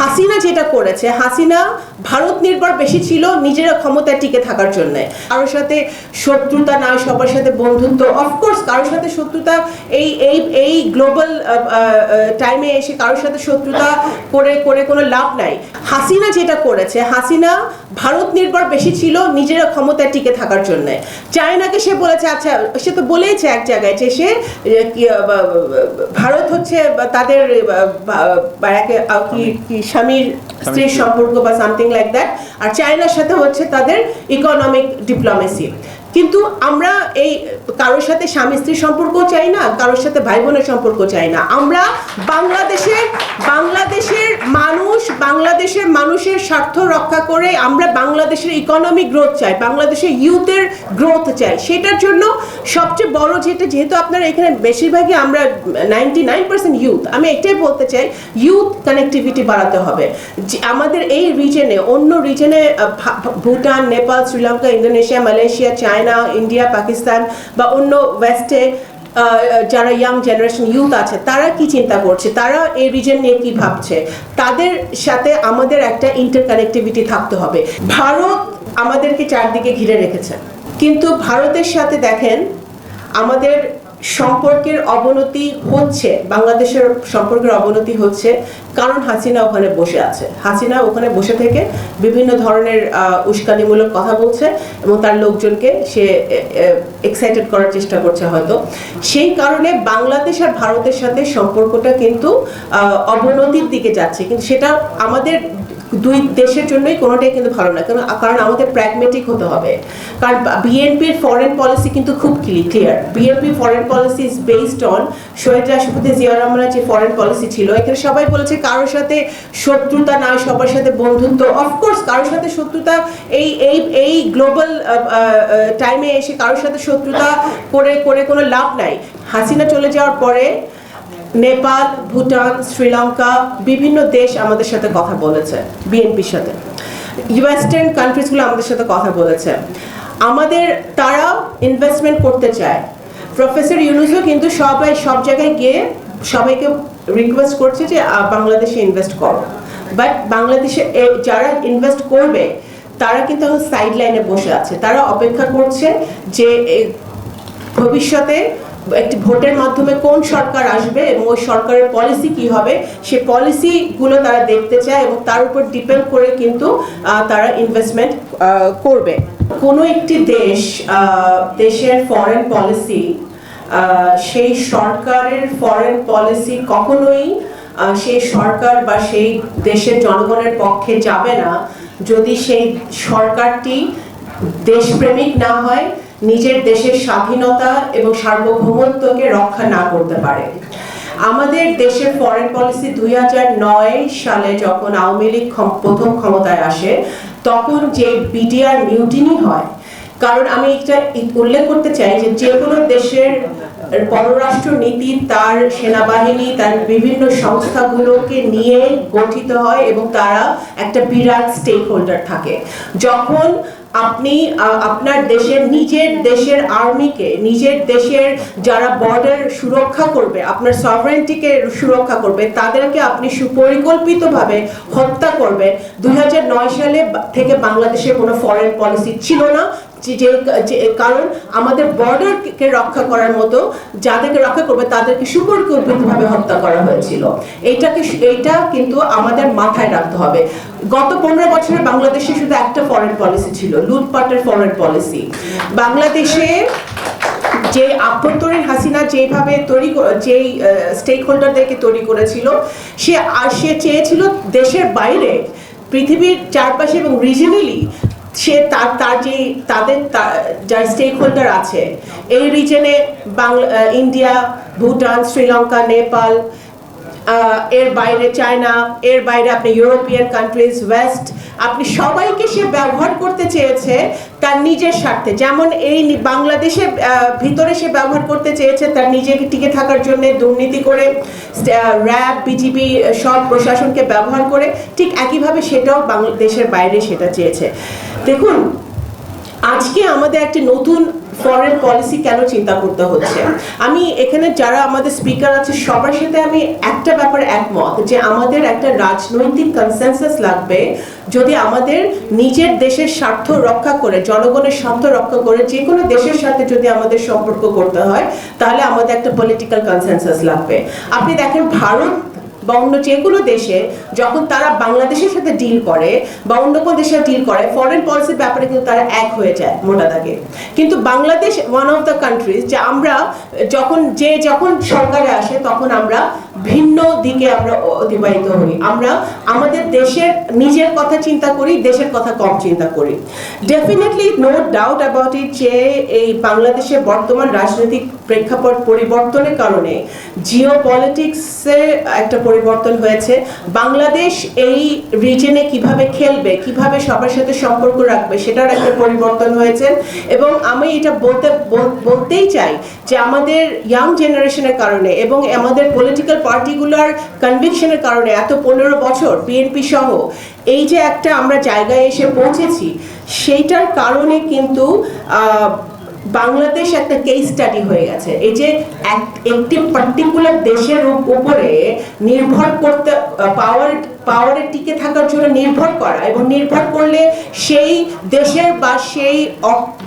হাসিনা যেটা করেছে, হাসিনা ভারত নির্ভর বেশি ছিল নিজেরা ক্ষমতায় টিকে থাকার জন্য। কারোর সাথে শত্রুতা না সবার সাথে বন্ধুত্ব অফকোর্স কারোর সাথে শত্রুতা এই এই এই গ্লোবাল টাইমে এসে কারোর সাথে শত্রুতা করে করে কোনো লাভ নাই। হাসিনা যেটা করেছে, হাসিনা ভারত নির্ভর বেশি ছিল নিজেরা ক্ষমতায় টিকে থাকার জন্য। চায়নাকে সে বলেছে আচ্ছা সে তো বলেইছে এক জায়গায় যে সে ভারত হচ্ছে তাদের কি স্বামীর স্ত্রীর সম্পর্ক বা সামথিং লাইক দ্যাট আর চায়নার সাথে হচ্ছে তাদের ইকোনমিক ডিপ্লোমেসি কিন্তু আমরা এই কারোর সাথে স্বামী স্ত্রীর সম্পর্ক চাই না, কারোর সাথে ভাই বোনের সম্পর্ক চাই না। আমরা বাংলাদেশের বাংলাদেশের মানুষ, বাংলাদেশের মানুষের স্বার্থ রক্ষা করে আমরা বাংলাদেশের ইকোনমিক গ্রোথ চাই, বাংলাদেশের ইউথের গ্রোথ চাই। সেটার জন্য সবচেয়ে বড় যেটা, যেহেতু আপনারা এখানে বেশিরভাগই আমরা নাইনটি নাইন পার্সেন্ট ইউথ আমি এটাই বলতে চাই ইউথ কানেক্টিভিটি বাড়াতে হবে। আমাদের এই রিজনে অন্য রিজনে Bhutan, Nepal, Sri Lanka, Indonesia, Malaysia, China India, Pakistan বা অন্য ওয়েস্টে যারা ইয়াং জেনারেশন ইউথ আছে, তারা কি চিন্তা করছে? তারা এই রিজন নিয়ে কি ভাবছে? তাদের সাথে আমাদের একটা ইন্টারকানেক্টিভিটি থাকতে হবে। ভারত আমাদেরকে চারদিকে ঘিরে রেখেছে। কিন্তু ভারতের সাথে দেখেন, আমাদের সম্পর্কের অবনতি হচ্ছে, বাংলাদেশের সম্পর্কের অবনতি হচ্ছে কারণ হাসিনা ওখানে বসে আছে। হাসিনা ওখানে বসে থেকে বিভিন্ন ধরনের উস্কানিমূলক কথা বলছে এবং তার লোকজনকে সে এক্সাইটেড করার চেষ্টা করছে হয়তো। সেই কারণে বাংলাদেশ আর ভারতের সাথে সম্পর্কটা কিন্তু অবনতির দিকে যাচ্ছে। কিন্তু সেটা আমাদের দুই দেশের জন্যই কোনোটাই কিন্তু ভালো না কারণ কারণ আমাদের প্র্যাগমেটিক হতে হবে। কারণ বিএনপির ফরেন পলিসি কিন্তু খুব clear BNP foreign policy is based on শহীদ রাষ্ট্রপতি জিয়া রহমানের যে ফরেন পলিসি ছিল, এখানে সবাই বলেছে কারোর সাথে শত্রুতা না সবার সাথে বন্ধুত্ব। অফকোর্স কারোর সাথে শত্রুতা এই এই এই গ্লোবাল টাইমে এসে কারোর সাথে শত্রুতা করে করে কোনো লাভ নাই। হাসিনা চলে যাওয়ার পরে নেপাল, ভুটান, শ্রীলঙ্কা, বিভিন্ন দেশ আমাদের সাথে কথা বলেছে, বিএনপির সাথে। ওয়েস্টার্ন কান্ট্রিজগুলো আমাদের সাথে কথা বলেছে। আমাদের, তারা ইনভেস্টমেন্ট করতে চায়। প্রফেসর ইউনুসও কিন্তু সবাই, সব জায়গায় গিয়ে সবাইকে রিকোয়েস্ট করছে যে বাংলাদেশে ইনভেস্ট করো। বাট বাংলাদেশে যারা ইনভেস্ট করবে, তারা কিন্তু সাইড লাইনে বসে আছে। তারা অপেক্ষা করছে যে ভবিষ্যতে একটি ভোটের মাধ্যমে কোন সরকার আসবে এবং ওই সরকারের পলিসি কি হবে, সে পলিসিগুলো তারা দেখতে চায় এবং তার উপর ডিপেন্ড করে কিন্তু তারা ইনভেস্টমেন্ট করবে। কোনো একটি দেশ দেশের ফরেন পলিসি সেই সরকারের ফরেন পলিসি কখনোই সেই সরকার বা সেই দেশের জনগণের পক্ষে যাবে না। যদি সেই সরকারটি দেশপ্রেমিক না হয় নিজের দেশের স্বাধীনতা এবং সার্বভৌমত্বকে রক্ষা না করতে পারে। আমাদের দেশের ফরেন পলিসি দুই সালে যখন আওয়ামী লীগ প্রথম ক্ষমতায় আসে, তখন যে বিডিআর মিউটিনি হয়, কারণ আমি এটা উল্লেখ করতে চাই যে যে কোনো দেশের পররাষ্ট্র নীতি তার সেনাবাহিনী, তার বিভিন্ন সংস্থাগুলোকে নিয়ে গঠিত হয় এবং তারা একটা বিরাট স্টেক হোল্ডার থাকে। যখন আপনি আপনার দেশের, নিজের দেশের আর্মিকে, নিজের দেশের যারা বর্ডার সুরক্ষা করবে, আপনার সভারেন্টিকে সুরক্ষা করবে, তাদেরকে আপনি সুপরিকল্পিতভাবে হত্যা করবে দুই হাজার নয় সালে থেকে বাংলাদেশের কোনো ফরেন পলিসি ছিল না। যে কারণ আমাদের বর্ডারকে রক্ষা করার মতো যাদেরকে রক্ষা করবে, তাদেরকে সুপরিকল্পিতভাবে হত্যা করা হয়েছিল। এইটাকে এইটা কিন্তু আমাদের মাথায় রাখতে হবে। গত পনেরো বছরে বাংলাদেশে শুধু একটা ফরেন পলিসি ছিল, লুটপাটের ফরেন পলিসি বাংলাদেশে যে আভ্যন্তরীণ হাসিনা যেভাবে তৈরি যেই স্টেক হোল্ডারদেরকে তৈরি করেছিল, সে, আর সে চেয়েছিল দেশের বাইরে পৃথিবীর চারপাশে এবং রিজনালি সে তার তার যে, তাদের যার স্টেক হোল্ডার আছে, এই রিজনে বাংলা ইন্ডিয়া, ভুটান, শ্রীলঙ্কা, নেপাল এর বাইরে চায়না, এর বাইরে আপনি ইউরোপিয়ান কান্ট্রিজ ওয়েস্ট আপনি সবাইকে সে ব্যবহার করতে চেয়েছে তার নিজের স্বার্থে। যেমন এই বাংলাদেশে ভিতরে সে ব্যবহার করতে চেয়েছে তার নিজেকে টিকে থাকার জন্য দুর্নীতি করে র্যাব বিজিবি সব প্রশাসনকে ব্যবহার করে, ঠিক একইভাবে সেটাও বাংলাদেশের বাইরে সেটা চেয়েছে। দেখুন, আজকে আমাদের একটি নতুন ফরেন পলিসি কেন চিন্তা করতে হচ্ছে? আমি এখানে যারা আমাদের স্পিকার আছে, সবার সাথে আমি একটা ব্যাপার একমত যে আমাদের একটা রাজনৈতিক কনসেনসাস লাগবে যদি আমাদের নিজের দেশের স্বার্থ রক্ষা করে, জনগণের স্বার্থ রক্ষা করে, যে কোনো দেশের সাথে যদি আমাদের সম্পর্ক করতে হয়, তাহলে আমাদের একটা পলিটিক্যাল কনসেনসাস লাগবে। আপনি দেখেন, ভারত বা অন্য যে কোনো দেশে যখন তারা বাংলাদেশের সাথে ডিল করে বা অন্য কোনো দেশে ডিল করে ফরেন পলিসির ব্যাপারে কিন্তু তারা এক হয়ে যায় মোটা দাগে। কিন্তু Bangladesh one of the countries যে আমরা যখন, যে যখন সরকারে আসে তখন আমরা ভিন্ন দিকে আমরা অতিবাহিত হই। আমরা আমাদের দেশের নিজের কথা চিন্তা করি, দেশের কথা কম চিন্তা করি। Definitely no doubt about it যে এই বাংলাদেশের বর্তমান রাজনৈতিক প্রেক্ষাপট পরিবর্তনের কারণে জিও পলিটিক্সে একটা পরিবর্তন হয়েছে। বাংলাদেশ এই রিজনে কীভাবে খেলবে, কীভাবে সবার সাথে সম্পর্ক রাখবে, সেটার একটা পরিবর্তন হয়েছে। এবং আমি এটা বলতে বলতেই চাই যে আমাদের ইয়াং জেনারেশনের কারণে এবং আমাদের পলিটিক্যাল পার্টিগুলার কনভিকশনের কারণে এত পনেরো বছর বিএনপি সহ এই যে একটা আমরা জায়গায় এসে পৌঁছেছি, সেইটার কারণে কিন্তু বাংলাদেশ একটা কেস স্টাডি হয়ে গেছে। এই যে একটি পার্টিকুলার দেশের উপরে নির্ভর করতে পাওয়ার পাওয়ারে টিকে থাকার জন্য নির্ভর করা এবং নির্ভর করলে সেই দেশের বা সেই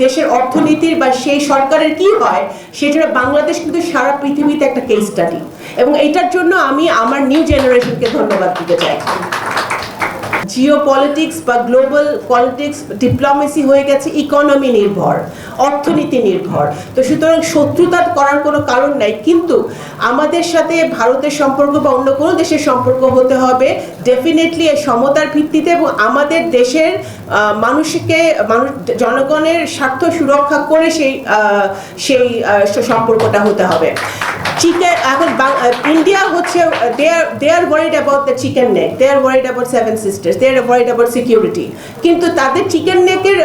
দেশের অর্থনীতির বা সেই সরকারের কি হয়, সেটা বাংলাদেশ কিন্তু সারা পৃথিবীতে একটা কেস স্টাডি এবং এটার জন্য আমি আমার নিউ জেনারেশনকে ধন্যবাদ দিতে চাই। জিও পলিটিক্স বা গ্লোবাল পলিটিক্স ডিপ্লোমেসি হয়ে গেছে ইকোনমি নির্ভর, অর্থনীতি নির্ভর। তো সুতরাং শত্রুতা করার কোনো কারণ নাই, কিন্তু আমাদের সাথে ভারতের সম্পর্ক বা অন্য কোনো দেশের সম্পর্ক হতে হবে ডেফিনেটলি সমতার ভিত্তিতে এবং আমাদের দেশের মানুষকে, মানুষ, জনগণের স্বার্থ সুরক্ষা করে সেই সেই সম্পর্কটা হতে হবে। চিকেন এখন ইন্ডিয়া হচ্ছে they are worried about the chicken neck they are worried about seven sisters they are worried about security কিন্তু তাদের চিকেন নেকের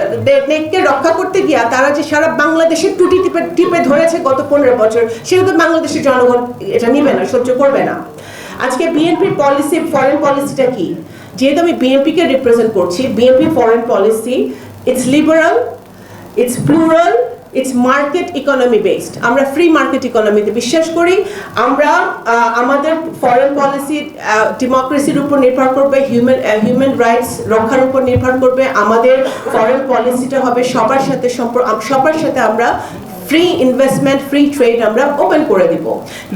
নেককে রক্ষা করতে গিয়া তারা যে সারা বাংলাদেশের টুটি টিপে টিপে ধরেছে গত পনেরো বছর সেটা তো বাংলাদেশের জনগণ এটা নিবে না, সহ্য করবে না। আজকে বিএনপির পলিসি ফরেন পলিসিটা কি? যেহেতু আমি বিএনপিকে রিপ্রেজেন্ট করছি BNP foreign policy it's liberal it's plural it's market economy based আমরা ফ্রি মার্কেট ইকোনমিতে বিশ্বাস করি। আমরা আমাদের ফরেন পলিসি ডেমোক্রেসির উপর নির্ভর করবে হিউম্যান হিউম্যান রাইটস রক্ষার উপর নির্ভর করবে। আমাদের ফরেন পলিসিটা হবে সবার সাথে সম্পর্ক সবার সাথে আমরা ফ্রি ইনভেস্টমেন্ট ফ্রি ট্রেড আমরা ওপেন করে দিব।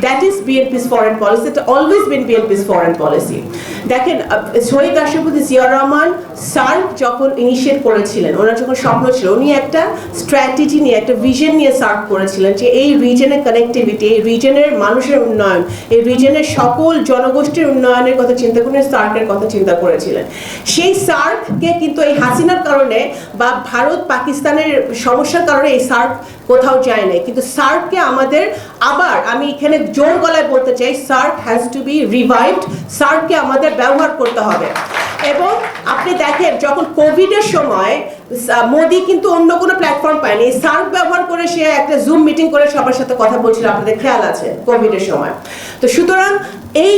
That is B N P's foreign policy এটা always been B N P's foreign policy দেখেন শহীদ রাষ্ট্রপতি জিয়া রহমান সার্ক যখন ইনিশিয়েট করেছিলেন, ওনার যখন স্বপ্ন ছিল, উনি একটা স্ট্র্যাটেজি নিয়ে, একটা ভিশন নিয়ে সার্ক করেছিলেন যে এই রিজনের কানেক্টিভিটি এই রিজনের মানুষের উন্নয়ন, এই রিজনের সকল জনগোষ্ঠীর উন্নয়নের কথা চিন্তা করে সার্কের কথা চিন্তা করেছিলেন। সেই সার্ককে কিন্তু এই হাসিনার কারণে বা ভারত পাকিস্তানের সমস্যার কারণে এই সার্ক কোথাও যায় নাই। কিন্তু সার্ককে আমাদের আবার আমি এখানে জোর গলায় বলতে চাই, SAARC has to be revived সার্ককে আমাদের ব্যবহার করতে হবে। এবং আপনি দেখেন, যখন কোভিডের সময় মোদি কিন্তু অন্য কোনো প্ল্যাটফর্ম পায়নি। সার্ক ব্যবহার করে সে একটা জুম মিটিং করে সবার সাথে কথা বলছিল, আপনাদের খেয়াল আছে কোভিডের সময়। তো সুতরাং এই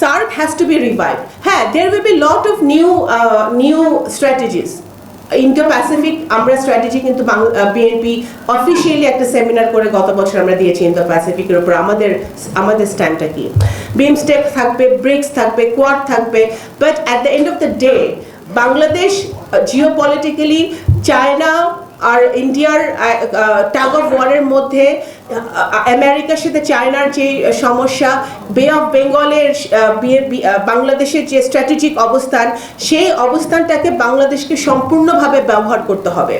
SAARC has to be revive হ্যাঁ there will be lot of new new strategies Indo Pacific আমরা স্ট্র্যাটেজি কিন্তু বিএনপি অফিসিয়ালি একটা সেমিনার করে গত বছর আমরা দিয়েছি ইন্দো প্যাসিফিকের উপর। আমাদের আমাদের স্ট্যান্ডটা কি? বিমস্টেক থাকবে ব্রিক্স থাকবে কোয়াড থাকবে but at the end of the day Bangladesh geo politically China আর ইন্ডিয়ার টাগ অফ ওয়ারের মধ্যে আমেরিকার সাথে চায়নার যে সমস্যা বে অফ বেঙ্গলের বাংলাদেশের যে স্ট্র্যাটেজিক অবস্থান, সেই অবস্থানটাকে বাংলাদেশকে সম্পূর্ণভাবে ব্যবহার করতে হবে।